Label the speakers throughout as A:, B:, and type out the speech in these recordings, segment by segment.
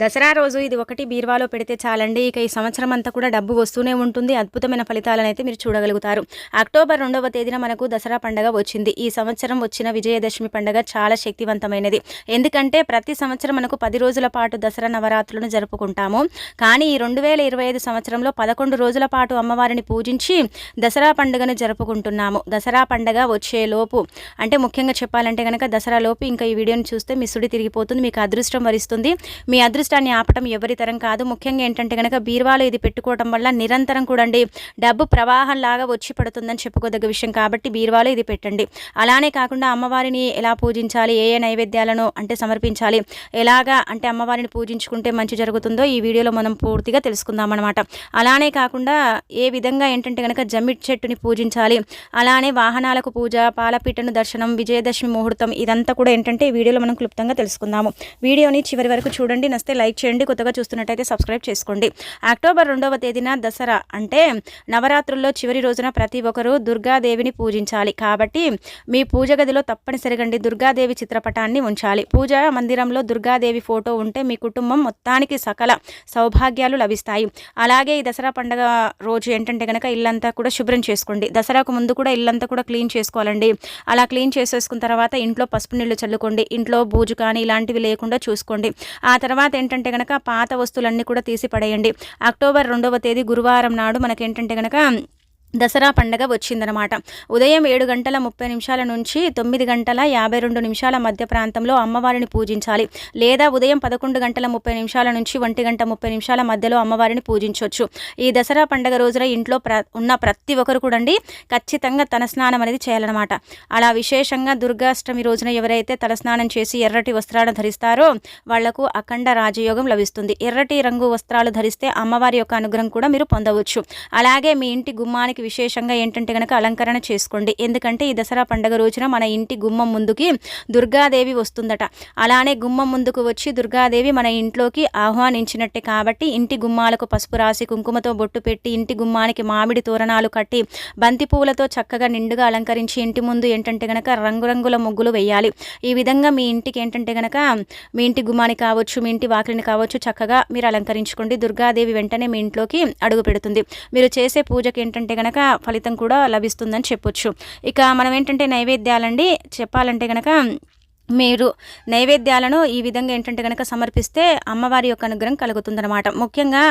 A: దసరా రోజు ఇది ఒకటి బీరువాలో పెడితే చాలండి. ఇక ఈ సంవత్సరం అంతా కూడా డబ్బు వస్తూనే ఉంటుంది. అద్భుతమైన ఫలితాలను అయితే మీరు చూడగలుగుతారు. అక్టోబర్ రెండవ తేదీన మనకు దసరా పండగ వచ్చింది. ఈ సంవత్సరం వచ్చిన విజయదశమి పండగ చాలా శక్తివంతమైనది. ఎందుకంటే ప్రతి సంవత్సరం మనకు పది రోజుల పాటు దసరా నవరాత్రులను జరుపుకుంటాము. కానీ ఈ రెండు వేల ఇరవై ఐదు సంవత్సరంలో పదకొండు రోజుల పాటు అమ్మవారిని పూజించి దసరా పండుగను జరుపుకుంటున్నాము. దసరా పండగ వచ్చే లోపు అంటే ముఖ్యంగా చెప్పాలంటే కనుక దసరా లోపు ఇంకా ఈ వీడియోని చూస్తే మీ సుడి తిరిగిపోతుంది మీకు అదృష్టం వరిస్తుంది. మీ అదృష్టాన్ని ఆపటం ఎవరి తరం కాదు. ముఖ్యంగా ఏంటంటే కనుక బీరువాలో ఇది పెట్టుకోవడం వల్ల నిరంతరం కూడండి డబ్బు ప్రవాహం లాగా వచ్చి పడుతుందని చెప్పుకోదగ్గ విషయం కాబట్టి బీరువాలో ఇది పెట్టండి. అలానే కాకుండా అమ్మవారిని ఎలా పూజించాలి? ఏ ఏ నైవేద్యాలను అంటే సమర్పించాలి? ఎలాగా అంటే అమ్మవారిని పూజించుకుంటే మంచి జరుగుతుందో ఈ వీడియోలో మనం పూర్తిగా తెలుసుకుందాం అనమాట అలానే కాకుండా ఏ విధంగా ఏంటంటే కనుక జమ్మిట్ చెట్టుని పూజించాలి? అలానే వాహనాలకు పూజ పాలపీటను దర్శనం విజయదశమి ముహూర్తం ఇదంతా కూడా ఏంటంటే ఈ వీడియోలో మనం క్లుప్తంగా తెలుసుకుందాము. వీడియోని చివరి వరకు చూడండి. నచ్చితే లైక్ చేయండి కొత్తగా చూస్తున్నట్టయితే సబ్స్క్రైబ్ చేసుకోండి. అక్టోబర్ రెండవ తేదీన దసరా అంటే నవరాత్రుల్లో చివరి రోజున ప్రతి ఒక్కరూ దుర్గాదేవిని పూజించాలి. కాబట్టి మీ పూజ గదిలో తప్పనిసరిగండి దుర్గాదేవి చిత్రపటాన్ని ఉంచాలి. పూజ మందిరంలో దుర్గాదేవి ఫోటో ఉంటే మీ కుటుంబం మొత్తానికి సకల సౌభాగ్యాలు లభిస్తాయి. అలాగే ఈ దసరా పండుగ రోజు ఏంటంటే కనుక ఇల్లంతా కూడా శుభ్రం చేసుకోండి. దసరాకు ముందు కూడా ఇల్లంతా కూడా క్లీన్ చేసుకోవాలండి. అలా క్లీన్ చేసేసుకున్న తర్వాత ఇంట్లో పసుపు నీళ్ళు చల్లుకోండి. ఇంట్లో బూజు కానీ ఇలాంటివి లేకుండా చూసుకోండి. ఆ తర్వాత ఏంటంటే కనుక పాత వస్తువులన్నీ కూడా తీసి పడేయండి. అక్టోబర్ రెండవ తేదీ గురువారం నాడు మనకేంటంటే కనుక దసరా పండగ వచ్చిందనమాట. ఉదయం ఏడు గంటల ముప్పై నిమిషాల నుంచి తొమ్మిది గంటల యాభై రెండు నిమిషాల మధ్య ప్రాంతంలో అమ్మవారిని పూజించాలి. లేదా ఉదయం పదకొండు గంటల ముప్పై నిమిషాల నుంచి ఒంటి గంట ముప్పై నిమిషాల మధ్యలో అమ్మవారిని పూజించవచ్చు ఈ దసరా పండగ రోజున ఇంట్లో ప్ర ఉన్న ప్రతి ఒక్కరు కూడండి ఖచ్చితంగా తన స్నానం అనేది చేయాలన్నమాట. అలా విశేషంగా దుర్గాష్టమి రోజున ఎవరైతే తలస్నానం చేసి ఎర్రటి వస్త్రాలను ధరిస్తారో వాళ్ళకు అఖండ రాజయోగం లభిస్తుంది. ఎర్రటి రంగు వస్త్రాలు ధరిస్తే అమ్మవారి యొక్క అనుగ్రహం కూడా మీరు పొందవచ్చు. అలాగే మీ ఇంటి గుమ్మానికి విశేషంగా ఏంటంటే కనుక అలంకరణ చేసుకోండి. ఎందుకంటే ఈ దసరా పండుగ రోజున మన ఇంటి గుమ్మం ముందుకి దుర్గాదేవి వస్తుందట. అలానే గుమ్మం ముందుకు వచ్చి దుర్గాదేవి మన ఇంట్లోకి ఆహ్వానించినట్టే కాబట్టి ఇంటి గుమ్మాలకు పసుపు రాసి కుంకుమతో బొట్టు పెట్టి ఇంటి గుమ్మానికి మామిడి తోరణాలు కట్టి బంతి పువ్వులతో చక్కగా నిండుగా అలంకరించి ఇంటి ముందు ఏంటంటే కనుక రంగురంగుల ముగ్గులు వేయాలి. ఈ విధంగా మీ ఇంటికి ఏంటంటే కనుక మీ ఇంటి గుమ్మాని కావచ్చు మీ ఇంటి వాకిలిని కావచ్చు చక్కగా మీరు అలంకరించుకోండి. దుర్గాదేవి వెంటనే మీ ఇంట్లోకి అడుగు పెడుతుంది. మీరు చేసే పూజకి ఏంటంటే కనుక ఫలితం కూడా లభిస్తుందని చెప్పొచ్చు. ఇక మనం ఏంటంటే నైవేద్యాలండి. చెప్పాలంటే కనుక మీరు నైవేద్యాలను ఈ విధంగా ఏంటంటే కనుక సమర్పిస్తే అమ్మవారి యొక్క అనుగ్రహం కలుగుతుందనమాట ముఖ్యంగా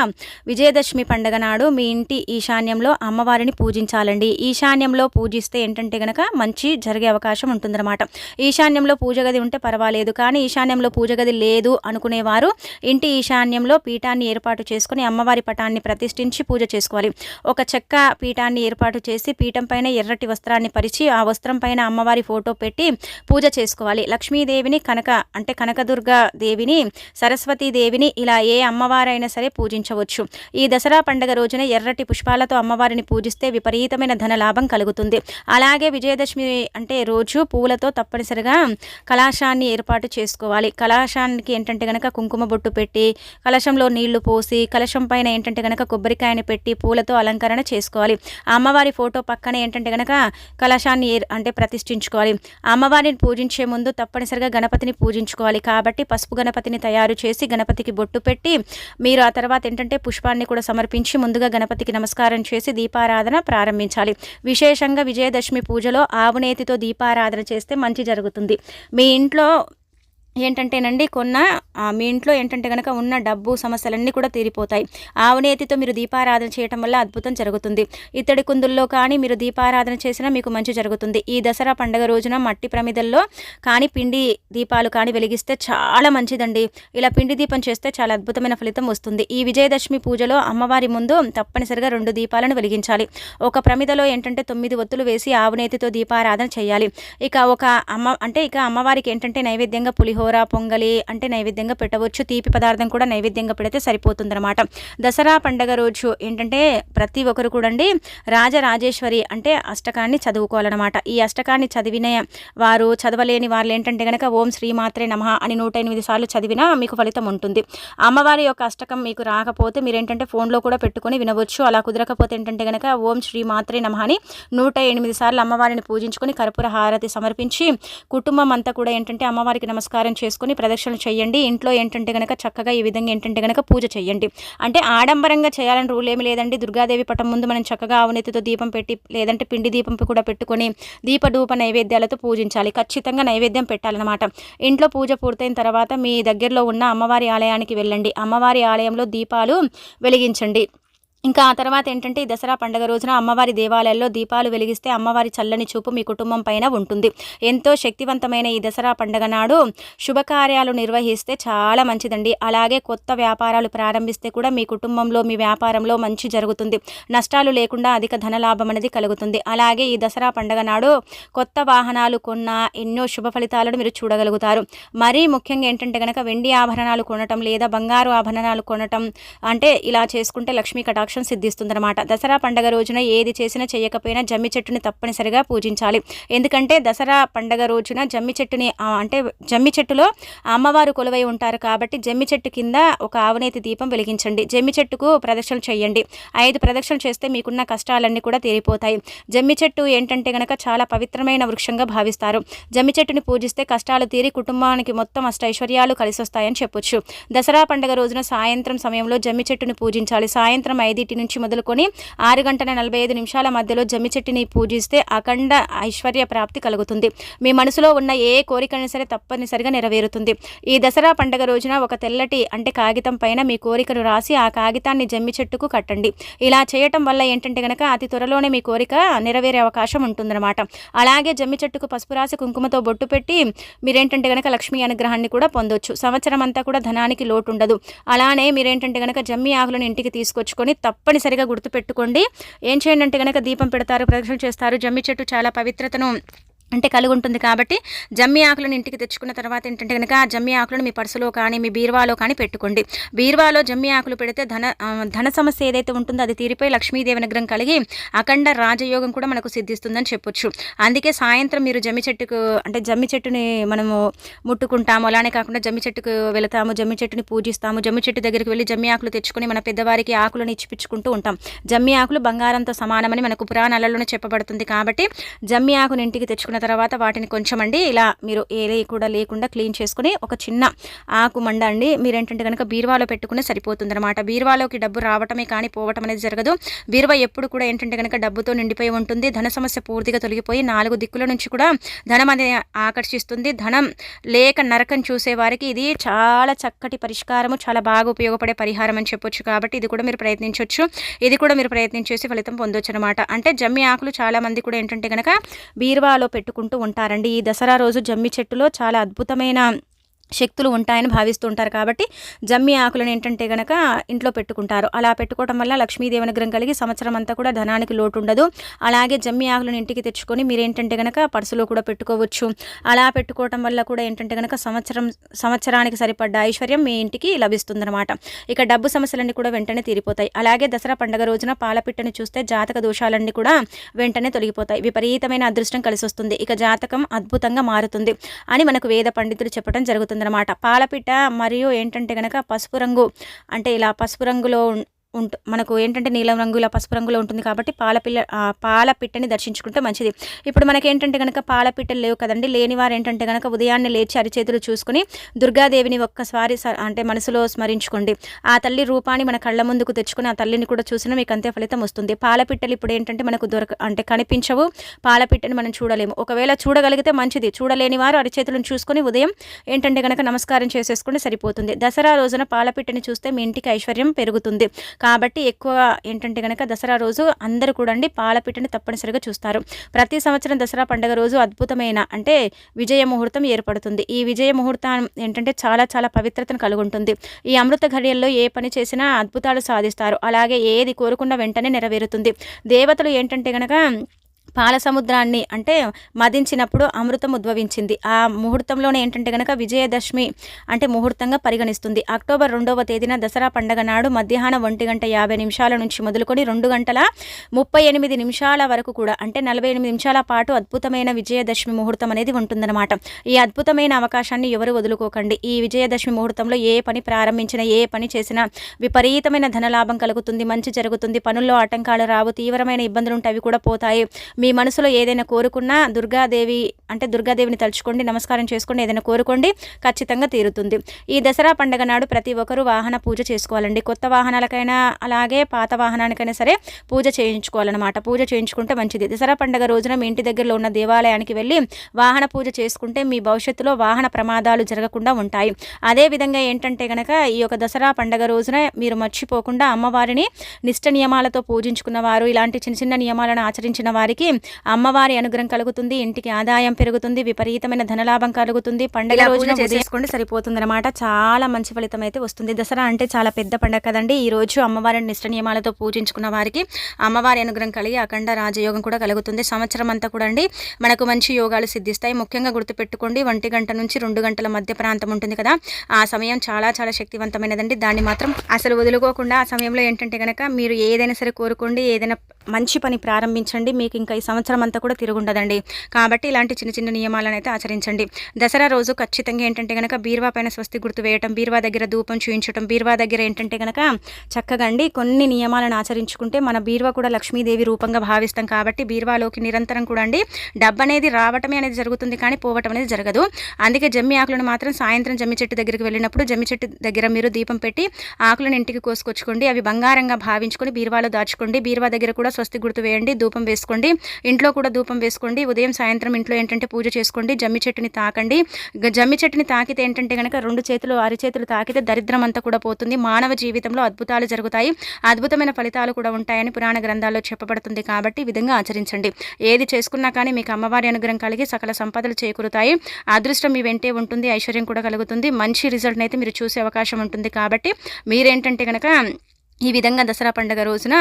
A: విజయదశమి పండుగ నాడు మీ ఇంటి ఈశాన్యంలో అమ్మవారిని పూజించాలండి. ఈశాన్యంలో పూజిస్తే ఏంటంటే కనుక మంచి జరిగే అవకాశం ఉంటుందన్నమాట. ఈశాన్యంలో పూజ గది ఉంటే పర్వాలేదు కానీ ఈశాన్యంలో పూజ గది లేదు అనుకునేవారు ఇంటి ఈశాన్యంలో పీఠాన్ని ఏర్పాటు చేసుకుని అమ్మవారి పటాన్ని ప్రతిష్ఠించి పూజ చేసుకోవాలి. ఒక చెక్క పీఠాన్ని ఏర్పాటు చేసి పీఠం పైన ఎర్రటి వస్త్రాన్ని పరిచి ఆ వస్త్రం పైన అమ్మవారి ఫోటో పెట్టి పూజ చేసుకోవాలి. లక్ష్మీదేవిని కనక అంటే కనకదుర్గ దేవిని సరస్వతీ దేవిని ఇలా ఏ అమ్మవారైనా సరే పూజించవచ్చు. ఈ దసరా పండుగ రోజున ఎర్రటి పుష్పాలతో అమ్మవారిని పూజిస్తే విపరీతమైన ధన లాభం కలుగుతుంది. అలాగే విజయదశమి అంటే రోజు పూలతో తప్పనిసరిగా కలాశాన్ని ఏర్పాటు చేసుకోవాలి. కలాశానికి ఏంటంటే కనుక కుంకుమ బొట్టు పెట్టి కలశంలో నీళ్ళు పోసి కలశం పైన ఏంటంటే కనుక కొబ్బరికాయని పెట్టి పూలతో అలంకరణ చేసుకోవాలి. అమ్మవారి ఫోటో పక్కన ఏంటంటే కనుక కలశాన్ని అంటే ప్రతిష్ఠించుకోవాలి. అమ్మవారిని పూజించే ముందు తప్పనిసరిగా గణపతిని పూజించుకోవాలి. కాబట్టి పసుపు గణపతిని తయారు చేసి గణపతికి బొట్టు పెట్టి మీరు ఆ తర్వాత ఏంటంటే పుష్పాన్ని కూడా సమర్పించి ముందుగా గణపతికి నమస్కారం చేసి దీపారాధన ప్రారంభించాలి. విశేషంగా విజయదశమి పూజలో ఆవునేతితో దీపారాధన చేస్తే మంచి జరుగుతుంది. మీ ఇంట్లో ఏంటంటేనండి కొన్న మీ ఇంట్లో ఏంటంటే కనుక ఉన్న డబ్బు సమస్యలన్నీ కూడా తీరిపోతాయి. ఆవునేతితో మీరు దీపారాధన చేయటం వల్ల అద్భుతం జరుగుతుంది. ఇత్తడి కుందుల్లో కానీ మీరు దీపారాధన చేసినా మీకు మంచి జరుగుతుంది. ఈ దసరా పండుగ రోజున మట్టి ప్రమిదల్లో కానీ పిండి దీపాలు కానీ వెలిగిస్తే చాలా మంచిదండి. ఇలా పిండి దీపం చేస్తే చాలా అద్భుతమైన ఫలితం వస్తుంది. ఈ విజయదశమి పూజలో అమ్మవారి ముందు తప్పనిసరిగా రెండు దీపాలను వెలిగించాలి. ఒక ప్రమిదలో ఏంటంటే తొమ్మిది ఒత్తులు వేసి ఆవునేతితో దీపారాధన చేయాలి. ఇక ఒక అమ్మ అంటే ఇక అమ్మవారికి ఏంటంటే నైవేద్యంగా పులిహోర పులిహోర పొంగలి అంటే నైవేద్యంగా పెట్టవచ్చు. తీపి పదార్థం కూడా నైవేద్యంగా పెడితే సరిపోతుందన్నమాట. దసరా పండగ రోజు ఏంటంటే ప్రతి ఒక్కరు కూడండి రాజరాజేశ్వరి అంటే అష్టకాన్ని చదువుకోవాలన్నమాట. ఈ అష్టకాన్ని చదివిన వారు చదవలేని వాళ్ళు ఏంటంటే కనుక ఓం శ్రీమాత్రే నమ అని నూట ఎనిమిది సార్లు చదివినా మీకు ఫలితం ఉంటుంది. అమ్మవారి యొక్క అష్టకం మీకు రాకపోతే మీరు ఏంటంటే ఫోన్లో కూడా పెట్టుకుని వినవచ్చు. అలా కుదరకపోతే ఏంటంటే కనుక ఓం శ్రీ మాత్రే నమ అని నూట ఎనిమిది సార్లు అమ్మవారిని పూజించుకొని కర్పూర హారతి సమర్పించి కుటుంబం అంతా కూడా ఏంటంటే అమ్మవారికి నమస్కారం స్నానం చేసుకొని ప్రదక్షిణలు చేయండి. ఇంట్లో ఏంటంటే కనుక చక్కగా ఈ విధంగా ఏంటంటే కనుక పూజ చేయండి. అంటే ఆడంబరంగా చేయాలని రూల్ ఏమి లేదండి. దుర్గాదేవి పటం ముందు మనం చక్కగా ఆవునెత్తితో దీపం పెట్టి లేదంటే పిండి దీపం కూడా పెట్టుకొని దీపధూప నైవేద్యాలతో పూజించాలి. ఖచ్చితంగా నైవేద్యం పెట్టాలన్నమాట. ఇంట్లో పూజ పూర్తయిన తర్వాత మీ దగ్గరలో ఉన్న అమ్మవారి ఆలయానికి వెళ్ళండి. అమ్మవారి ఆలయంలో దీపాలు వెలిగించండి. ఇంకా ఆ తర్వాత ఏంటంటే ఈ దసరా పండుగ రోజున అమ్మవారి దేవాలయాల్లో దీపాలు వెలిగిస్తే అమ్మవారి చల్లని చూపు మీ కుటుంబం పైన ఉంటుంది. ఎంతో శక్తివంతమైన ఈ దసరా పండుగ నాడు శుభకార్యాలు నిర్వహిస్తే చాలా మంచిదండి. అలాగే కొత్త వ్యాపారాలు ప్రారంభిస్తే కూడా మీ కుటుంబంలో మీ వ్యాపారంలో మంచి జరుగుతుంది. నష్టాలు లేకుండా అధిక ధనలాభం అనేది కలుగుతుంది. అలాగే ఈ దసరా పండుగ నాడు కొత్త వాహనాలు కొన్న ఎన్నో శుభ ఫలితాలను మీరు చూడగలుగుతారు. మరీ ముఖ్యంగా ఏంటంటే కనుక వెండి ఆభరణాలు కొనటం లేదా బంగారు ఆభరణాలు కొనటం అంటే ఇలా చేసుకుంటే లక్ష్మీ కటాక్ష సిద్ధిస్తుందన్నమాట. దసరా పండగ రోజున ఏది చేసినా చేయకపోయినా జమ్మి చెట్టుని తప్పనిసరిగా పూజించాలి. ఎందుకంటే దసరా పండగ రోజున జమ్మి చెట్టుని అంటే జమ్మి చెట్టులో అమ్మవారు కొలువై ఉంటారు కాబట్టి జమ్మి చెట్టు కింద ఒక ఆవునేతి దీపం వెలిగించండి. జమ్మి చెట్టుకు ప్రదక్షిణలు చేయండి. ఐదు ప్రదక్షిణలు చేస్తే మీకున్న కష్టాలన్నీ కూడా తీరిపోతాయి. జమ్మి చెట్టు ఏంటంటే గనక చాలా పవిత్రమైన వృక్షంగా భావిస్తారు. జమ్మి చెట్టుని పూజిస్తే కష్టాలు తీరి కుటుంబానికి మొత్తం అష్టైశ్వర్యాలు కలిసి వస్తాయని చెప్పొచ్చు. దసరా పండుగ రోజున సాయంత్రం సమయంలో జమ్మి చెట్టుని పూజించాలి. సాయంత్రం ఐదు వీటి నుంచి మొదలుకొని ఆరు గంటల నలభై ఐదు నిమిషాల మధ్యలో జమ్మి చెట్టుని పూజిస్తే అఖండ ఐశ్వర్య ప్రాప్తి కలుగుతుంది. మీ మనసులో ఉన్న ఏ కోరికైనా సరే తప్పనిసరిగా నెరవేరుతుంది. ఈ దసరా పండుగ రోజున ఒక తెల్లటి అంటే కాగితం పైన మీ కోరికను రాసి ఆ కాగితాన్ని జమ్మి చెట్టుకు కట్టండి. ఇలా చేయటం వల్ల ఏంటంటే గనక అతి త్వరలోనే మీ కోరిక నెరవేరే అవకాశం ఉంటుందన్నమాట. అలాగే జమ్మి చెట్టుకు పసుపు రాసి కుంకుమతో బొట్టు పెట్టి మీరేంటంటే గనక లక్ష్మీ అనుగ్రహాన్ని కూడా పొందొచ్చు. సంవత్సరం అంతా కూడా ధనానికి లోటు ఉండదు అలానే మీరేంటంటే గనక జమ్మి ఆకులను ఇంటికి తీసుకొచ్చుకొని తప్ప తప్పనిసరిగా గుర్తుపెట్టుకోండి. ఏం చేయండి అంటే కనుక దీపం పెడతారు ప్రదక్షిణ చేస్తారు. జమ్మి చెట్టు చాలా పవిత్రతను అంటే కలిగి ఉంటుంది కాబట్టి జమ్మి ఆకులను ఇంటికి తెచ్చుకున్న తర్వాత ఏంటంటే కనుక ఆ జమ్మి ఆకులను మీ పర్సులో కానీ మీ బీరువాలో కానీ పెట్టుకోండి. బీరువాలో జమ్మి ఆకులు పెడితే ధన ధన సమస్య ఏదైతే ఉంటుందో అది తీరిపోయి లక్ష్మీదేవి అనుగ్రహం కలిగి అఖండ రాజయోగం కూడా మనకు సిద్ధిస్తుందని చెప్పొచ్చు. అందుకే సాయంత్రం మీరు జమ్మి చెట్టుకు అంటే జమ్మి చెట్టుని మనము ముట్టుకుంటాము. అలానే కాకుండా జమ్మి చెట్టుకు వెళతాము జమ్మి చెట్టుని పూజిస్తాము జమ్మి చెట్టు దగ్గరికి వెళ్ళి జమ్మి ఆకులు తెచ్చుకొని మన పెద్దవారికి ఆకులను ఇచ్చిపించుకుంటూ ఉంటాం. జమ్మి ఆకులు బంగారంతో సమానమని మనకు పురాణాలలోనే చెప్పబడుతుంది కాబట్టి జమ్మి ఆకుని ఇంటికి తెచ్చుకున్న తర్వాత వాటిని కొంచెం అండి ఇలా మీరు ఏలే కూడా లేకుండా క్లీన్ చేసుకుని ఒక చిన్న ఆకు మండ అండి. మీరేంటంటే కనుక బీరువాలో పెట్టుకుని సరిపోతుంది అనమాట బీరువాలోకి డబ్బు రావటమే కానీ పోవటం అనేది జరగదు. బీరువా ఎప్పుడు కూడా ఏంటంటే కనుక డబ్బుతో నిండిపోయి ఉంటుంది. ధన సమస్య పూర్తిగా తొలగిపోయి నాలుగు దిక్కుల నుంచి కూడా ధనం అనేది ఆకర్షిస్తుంది. ధనం లేక నరకం చూసే వారికి ఇది చాలా చక్కటి పరిష్కారము చాలా బాగా ఉపయోగపడే పరిహారం అని చెప్పొచ్చు కాబట్టి ఇది కూడా మీరు ప్రయత్నించవచ్చు ఇది కూడా మీరు ప్రయత్నించేసి ఫలితం పొందొచ్చు అనమాట అంటే జమ్మి ఆకులు చాలా మంది కూడా ఏంటంటే కనుక బీరువాలో పెట్టుకుంటూ ఉంటారండి. ఈ దసరా రోజు జమ్మి చెట్టులో చాలా అద్భుతమైన శక్తులు ఉంటాయని భావిస్తూ ఉంటారు కాబట్టి జమ్మి ఆకులను ఏంటంటే గనక ఇంట్లో పెట్టుకుంటారు. అలా పెట్టుకోవడం వల్ల లక్ష్మీదేవి అనుగ్రహం కలిగి సంవత్సరం అంతా కూడా ధనానికి లోటు ఉండదు అలాగే జమ్మి ఆకులను ఇంటికి తెచ్చుకొని మీరు ఏంటంటే గనక పర్సులో కూడా పెట్టుకోవచ్చు. అలా పెట్టుకోవటం వల్ల కూడా ఏంటంటే గనక సంవత్సరం సంవత్సరానికి సరిపడ్డ ఐశ్వర్యం మీ ఇంటికి లభిస్తుందన్నమాట. ఇక డబ్బు సమస్యలన్నీ కూడా వెంటనే తీరిపోతాయి. అలాగే దసరా పండుగ రోజున పాలపిట్టని చూస్తే జాతక దోషాలన్నీ కూడా వెంటనే తొలగిపోతాయి. విపరీతమైన అదృష్టం కలిసి వస్తుంది ఇక జాతకం అద్భుతంగా మారుతుంది అని మనకు వేద పండితులు చెప్పడం జరుగుతుంది. జరుగుతుందన్నమాట. పాలపిట్ట మరియు ఏంటంటే కనుక పసుపు రంగు అంటే ఇలా పసుపు రంగులో ఉంట మనకు ఏంటంటే నీలం రంగుల పసుపు రంగులో ఉంటుంది కాబట్టి పాలపిల్ల ఆ, పాలపిట్టని దర్శించుకుంటే మంచిది. ఇప్పుడు మనకి ఏంటంటే కనుక పాలపిట్టలు లేవు కదండి లేని వారు ఏంటంటే కనుక ఉదయాన్నే లేచి అరిచేతులు చూసుకుని దుర్గాదేవిని ఒక్కసారి అంటే మనసులో స్మరించుకోండి. ఆ తల్లి రూపాన్ని మన కళ్ళ ముందుకు తెచ్చుకుని ఆ తల్లిని కూడా చూసినా మీకు అంతే ఫలితం వస్తుంది. పాలపిట్టలు ఇప్పుడు ఏంటంటే మనకు దొరక అంటే కనిపించవు పాలపిట్టని మనం చూడలేము. ఒకవేళ చూడగలిగితే మంచిది. చూడలేని వారు అరిచేతులను చూసుకొని ఉదయం ఏంటంటే కనుక నమస్కారం చేసేసుకుంటే సరిపోతుంది. దసరా రోజున పాలపిట్టని చూస్తే మీ ఇంటికి ఐశ్వర్యం పెరుగుతుంది. కాబట్టి ఎక్కువ ఏంటంటే కనుక దసరా రోజు అందరూ కూడా అండి పాలపిట్టని తప్పనిసరిగా చూస్తారు. ప్రతి సంవత్సరం దసరా పండుగ రోజు అద్భుతమైన అంటే విజయ ముహూర్తం ఏర్పడుతుంది. ఈ విజయ ముహూర్తం ఏంటంటే చాలా చాలా పవిత్రతను కలుగుంటుంది. ఈ అమృత ఘడియల్లో ఏ పని చేసినా అద్భుతాలు సాధిస్తారు. అలాగే ఏది కోరుకున్న వెంటనే నెరవేరుతుంది. దేవతలు ఏంటంటే కనుక పాల సముద్రాన్ని అంటే మదించినప్పుడు అమృతం ఉద్భవించింది. ఆ ముహూర్తంలోనే ఏంటంటే గనక విజయదశమి అంటే ముహూర్తంగా పరిగణిస్తుంది. అక్టోబర్ రెండవ తేదీన దసరా పండగ నాడు మధ్యాహ్నం ఒంటి గంట యాభై నిమిషాల నుంచి మొదలుకొని రెండు గంటల ముప్పై ఎనిమిది నిమిషాల వరకు కూడా అంటే నలభై ఎనిమిది నిమిషాల పాటు అద్భుతమైన విజయదశమి ముహూర్తం అనేది ఉంటుందన్నమాట. ఈ అద్భుతమైన అవకాశాన్ని ఎవరు వదులుకోకండి. ఈ విజయదశమి ముహూర్తంలో ఏ పని ప్రారంభించినా ఏ పని చేసినా విపరీతమైన ధనలాభం కలుగుతుంది మంచి జరుగుతుంది పనుల్లో ఆటంకాలు రావు తీవ్రమైన ఇబ్బందులు ఉంటే అవి కూడా పోతాయి. మీ మనసులో ఏదైనా కోరుకున్నా దుర్గాదేవి అంటే దుర్గాదేవిని తలుచుకోండి నమస్కారం చేసుకోండి ఏదైనా కోరుకోండి ఖచ్చితంగా తీరుతుంది. ఈ దసరా పండుగ నాడు ప్రతి ఒక్కరూ వాహన పూజ చేసుకోవాలండి. కొత్త వాహనాలకైనా అలాగే పాత వాహనానికైనా సరే పూజ చేయించుకోవాలన్నమాట. పూజ చేయించుకుంటే మంచిది. దసరా పండుగ రోజున మీ ఇంటి దగ్గరలో ఉన్న దేవాలయానికి వెళ్ళి వాహన పూజ చేసుకుంటే మీ భవిష్యత్తులో వాహన ప్రమాదాలు జరగకుండా ఉంటాయి. అదేవిధంగా ఏంటంటే కనుక ఈ యొక్క దసరా పండుగ రోజున మీరు మర్చిపోకుండా అమ్మవారిని నిష్ట నియమాలతో పూజించుకున్న వారు ఇలాంటి చిన్న చిన్న నియమాలను ఆచరించిన వారికి అమ్మవారి అనుగ్రహం కలుగుతుంది ఇంటికి ఆదాయం పెరుగుతుంది విపరీతమైన ధనలాభం కలుగుతుంది. పండుగ రోజున చేసుకోండి సరిపోతుంది అనమాట చాలా మంచి ఫలితం అయితే వస్తుంది. దసరా అంటే చాలా పెద్ద పండుగ కదండి. ఈ రోజు అమ్మవారిని నిష్ట నియమాలతో పూజించుకున్న వారికి అమ్మవారి అనుగ్రహం కలిగి అఖండ రాజయోగం కూడా కలుగుతుంది. సంవత్సరం అంతా కూడా అండి మనకు మంచి యోగాలు సిద్ధిస్తాయి. ముఖ్యంగా గుర్తుపెట్టుకోండి ఒంటి గంట నుంచి రెండు గంటల మధ్య ప్రాంతం ఉంటుంది కదా. ఆ సమయం చాలా చాలా శక్తివంతమైనదండి. దాన్ని మాత్రం అసలు వదులుకోకుండా ఆ సమయంలో ఏంటంటే కనుక మీరు ఏదైనా సరే కోరుకోండి ఏదైనా మంచి పని ప్రారంభించండి. మీకు ఇంకా ఈ సంవత్సరం అంతా కూడా తిరుగుండదండి కాబట్టి ఇలాంటి చిన్న చిన్న నియమాలను అయితే ఆచరించండి. దసరా రోజు ఖచ్చితంగా ఏంటంటే కనుక బీర్వా పైన స్వస్తి గుర్తు వేయటం బీర్వా దగ్గర ధూపం చూయించడం బీర్వా దగ్గర ఏంటంటే కనుక చక్కగా అండి కొన్ని నియమాలను ఆచరించుకుంటే మన బీర్వా కూడా లక్ష్మీదేవి రూపంగా భావిస్తాం. కాబట్టి బీర్వాలోకి నిరంతరం కూడా అండి డబ్బు అనేది రావటమే అనేది జరుగుతుంది కానీ పోవటం అనేది జరగదు. అందుకే జమ్మి ఆకులను మాత్రం సాయంత్రం జమ్మి చెట్టు దగ్గరికి వెళ్ళినప్పుడు జమ్మి చెట్టు దగ్గర మీరు దీపం పెట్టి ఆకులను ఇంటికి కోసుకొచ్చుకోండి. అవి బంగారంగా భావించుకొని బీర్వాలో దాచుకోండి. బీర్వా దగ్గర కూడా స్వస్తి గుర్తు వేయండి ధూపం వేసుకోండి. ఇంట్లో కూడా ధూపం వేసుకోండి. ఉదయం సాయంత్రం ఇంట్లో ఏంటంటే పూజ చేసుకోండి. జమ్మి చెట్టుని తాకండి. జమ్మి చెట్టుని తాకితే ఏంటంటే కనుక రెండు చేతులు అరిచేతులు తాకితే దరిద్రం అంతా కూడా పోతుంది. మానవ జీవితంలో అద్భుతాలు జరుగుతాయి. అద్భుతమైన ఫలితాలు కూడా ఉంటాయని పురాణ గ్రంథాల్లో చెప్పబడుతుంది కాబట్టి ఈ విధంగా ఆచరించండి. ఏది చేసుకున్నా కానీ మీకు అమ్మవారి అనుగ్రహం కలిగి సకల సంపదలు చేకూరుతాయి. అదృష్టం మీ వెంటే ఉంటుంది ఐశ్వర్యం కూడా కలుగుతుంది. మంచి రిజల్ట్ని అయితే మీరు చూసే అవకాశం ఉంటుంది కాబట్టి మీరేంటంటే కనుక ఈ విధంగా దసరా పండుగ రోజున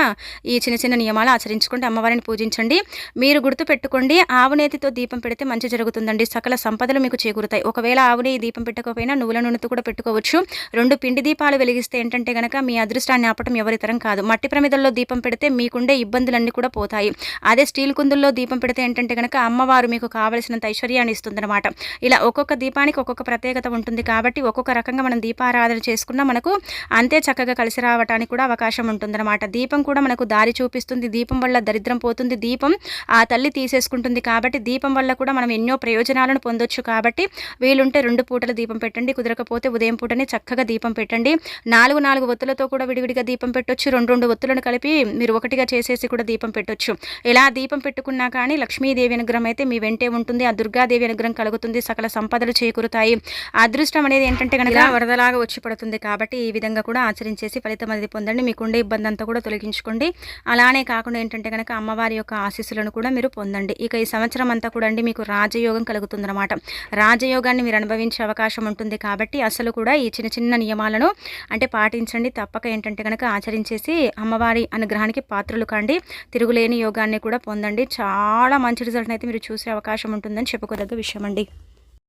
A: ఈ చిన్న చిన్న నియమాలు ఆచరించుకుంటే అమ్మవారిని పూజించండి. మీరు గుర్తు పెట్టుకోండి ఆవునేతితో దీపం పెడితే మంచి జరుగుతుందండి. సకల సంపదలు మీకు చేకూరుతాయి. ఒకవేళ ఆవునే దీపం పెట్టకపోయినా నువ్వుల నూనెతో కూడా పెట్టుకోవచ్చు. రెండు పిండి దీపాలు వెలిగిస్తే ఏంటంటే గనక మీ అదృష్టాన్ని ఆపటం ఎవరితరం కాదు. మట్టి ప్రమిదల్లో దీపం పెడితే మీకుండే ఇబ్బందులన్నీ కూడా పోతాయి. అదే స్టీల్ కుందుల్లో దీపం పెడితే ఏంటంటే గనక అమ్మవారు మీకు కావలసినంత ఐశ్వర్యాన్ని ఇస్తుందన్నమాట. ఇలా ఒక్కొక్క దీపానికి ఒక్కొక్క ప్రత్యేకత ఉంటుంది కాబట్టి ఒక్కొక్క రకంగా మనం దీపారాధన చేసుకున్నా మనకు అంతే చక్కగా కలిసి రావడానికి కూడా అవకాశం ఉంటుందన్నమాట. దీపం కూడా మనకు దారి చూపిస్తుంది. దీపం వల్ల దరిద్రం పోతుంది. దీపం ఆ తల్లి తీసేసుకుంటుంది కాబట్టి దీపం వల్ల కూడా మనం ఎన్నో ప్రయోజనాలను పొందొచ్చు కాబట్టి వీలుంటే రెండు పూటల దీపం పెట్టండి. కుదరకపోతే ఉదయం పూటనే చక్కగా దీపం పెట్టండి. నాలుగు నాలుగు ఒత్తులతో కూడా విడివిడిగా దీపం పెట్టొచ్చు. రెండు రెండు ఒత్తులను కలిపి మీరు ఒకటిగా చేసేసి కూడా దీపం పెట్టొచ్చు. ఇలా దీపం పెట్టుకున్నా కానీ లక్ష్మీదేవి అనుగ్రహం అయితే మీ వెంటే ఉంటుంది. ఆ దుర్గాదేవి అనుగ్రహం కలుగుతుంది. సకల సంపదలు చేకూరుతాయి. అదృష్టం అనేది ఏంటంటే కనుక వరదలాగా వచ్చి పడుతుంది కాబట్టి ఈ విధంగా కూడా ఆచరించేసి ఫలితం అనేది పొందండి. మీకుండే ఇబ్బంది అంతా కూడా తొలగించుకోండి. అలానే కాకుండా ఏంటంటే కనుక అమ్మవారి యొక్క ఆశీస్సులను కూడా మీరు పొందండి. ఇక ఈ సంవత్సరం అంతా కూడా అండి మీకు రాజయోగం కలుగుతుందన్నమాట. రాజయోగాన్ని మీరు అనుభవించే అవకాశం ఉంటుంది కాబట్టి అసలు కూడా ఈ చిన్న చిన్న నియమాలను అంటే పాటించండి. తప్పక ఏంటంటే కనుక ఆచరించేసి అమ్మవారి అనుగ్రహానికి పాత్రలు కాండి. తిరుగులేని యోగాన్ని కూడా పొందండి. చాలా మంచి రిజల్ట్ని అయితే మీరు చూసే అవకాశం ఉంటుందని చెప్పుకోదగ్గ విషయం అండి